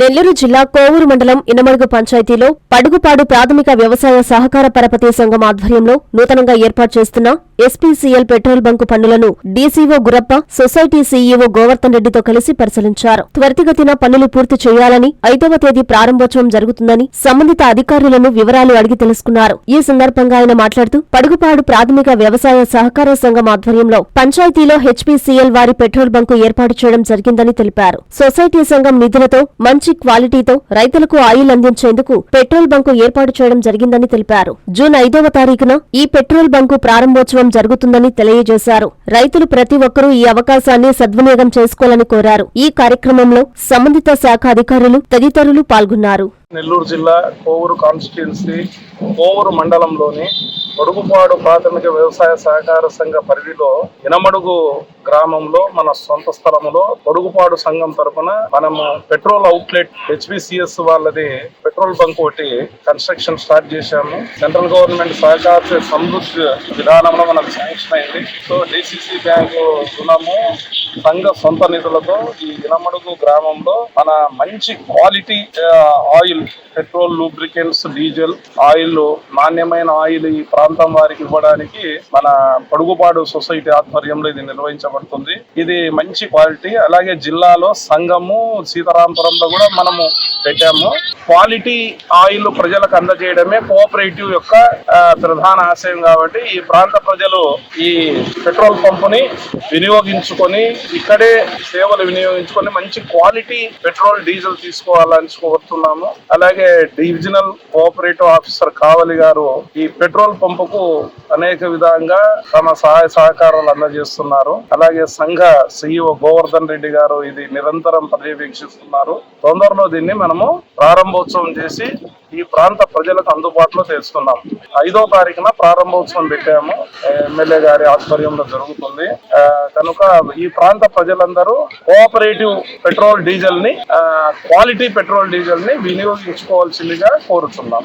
నెల్లూరు జిల్లా కోవూరు మండలం ఇనమడుగు పంచాయతీలో పడుగుపాడు ప్రాథమిక వ్యవసాయ సహకార పరపతి సంఘం ఆధ్వర్యంలో నూతనంగా ఏర్పాటు చేస్తున్న ఎస్పీసీఎల్ పెట్రోల్ బంకు పన్నులను DCO Gurappa society CEO Govardhan రెడ్డితో కలిసి పరిశీలించారు. త్వరితగతిన పనులు పూర్తి చేయాలని ఐదవ తేదీ ప్రారంభోత్సవం జరుగుతుందని సంబంధిత అధికారులను వివరాలు అడిగి తెలుసుకున్నారు. ఈ సందర్భంగా ఆయన మాట్లాడుతూ పడుగుపాడు ప్రాథమిక వ్యవసాయ సహకార సంఘం ఆధ్వర్యంలో పంచాయతీలో హెచ్పీసీఎల్ వారి పెట్రోల్ బంకు ఏర్పాటు చేయడం జరిగిందని తెలిపారు. సొసైటీ సంఘం నిధులతో మంచి క్వాలిటీతో రైతులకు ఆయిల్ అందించేందుకు పెట్రోల్ బంకు ఏర్పాటు చేయడం జరిగిందని తెలిపారు. జూన్ ఐదవ తారీఖున ఈ పెట్రోల్ బంకు ప్రారంభోత్సవం జరుగుతుందని తెలియజేశారు. రైతులు ప్రతి ఒక్కరూ ఈ అవకాశాన్ని సద్వినియోగం చేసుకోవాలని కోరారు. ఈ కార్యక్రమంలో సంబంధిత శాఖ అధికారులు తదితరులు పాల్గొన్నారు. నెల్లూరు జిల్లా కోవూరు కాన్స్టిట్యున్సీ కోవూరు మండలంలోని పొడుగుపాడు ప్రాథమిక వ్యవసాయ సహకార సంఘ పరిధిలో ఇనమడుగు గ్రామంలో మన సొంత స్థలంలో పొడుగుపాడు సంఘం తరపున మనము పెట్రోల్ అవుట్లెట్ హెచ్బిసిఎస్ వాళ్ళది పెట్రోల్ బంక్ ఒకటి కన్స్ట్రక్షన్ స్టార్ట్ చేశాము. సెంట్రల్ గవర్నమెంట్ సహకార సమృద్ధి విధానంలో మనకు శాంక్షన్ అయింది. సో డిసిసి బ్యాంకు రుణము సంఘ సొంత నిధులతో ఈ ఇనమడుగు గ్రామంలో మన మంచి quality oil petrol lubricants diesel oil నాణ్యమైన ఆయిల్ ఈ ప్రాంతం వారికి ఇవ్వడానికి మన పొడుగుపాడు సొసైటీ ఆధ్వర్యంలో ఇది నిర్వహించబడుతుంది. ఇది మంచి క్వాలిటీ. అలాగే జిల్లాలో సంఘము సీతారాంపురంలో కూడా మనము పెట్టాము. క్వాలిటీ ఆయిల్ ప్రజలకు అందజేయడమే కోఆపరేటివ్ యొక్క ప్రధాన ఆశయం కాబట్టి ఈ ప్రాంత ప్రజలు ఈ పెట్రోల్ పంపుని వినియోగించుకొని ఇక్కడే సేవలు వినియోగించుకొని మంచి క్వాలిటీ పెట్రోల్ డీజిల్ తీసుకోవాలని కోరుతున్నాము అలాగే డివిజనల్ కోఆపరేటివ్ ఆఫీసర్ కావలి గారు ఈ పెట్రోల్ పంపుకు అనేక విధంగా తమ సహాయ సహకారాలు అందజేస్తున్నారు. అలాగే సంఘ సిఇఓ గోవర్ధన్ రెడ్డి గారు ఇది నిరంతరం పర్యవేక్షిస్తున్నారు. తొందరలో దీన్ని మనము ప్రారంభోత్సవం చేసి ఈ ప్రాంత ప్రజలకు అందుబాటులో తెస్తున్నాం ఐదో తారీఖున ప్రారంభోత్సవం పెట్టాము. ఎమ్మెల్యే గారి ఆధ్వర్యంలో జరుగుతుంది. కనుక ఈ ప్రాంత ప్రజలందరూ కోఆపరేటివ్ పెట్రోల్ డీజిల్ని క్వాలిటీ పెట్రోల్ డీజిల్ని వినియోగించుకోవాల్సిందిగా కోరుతున్నాం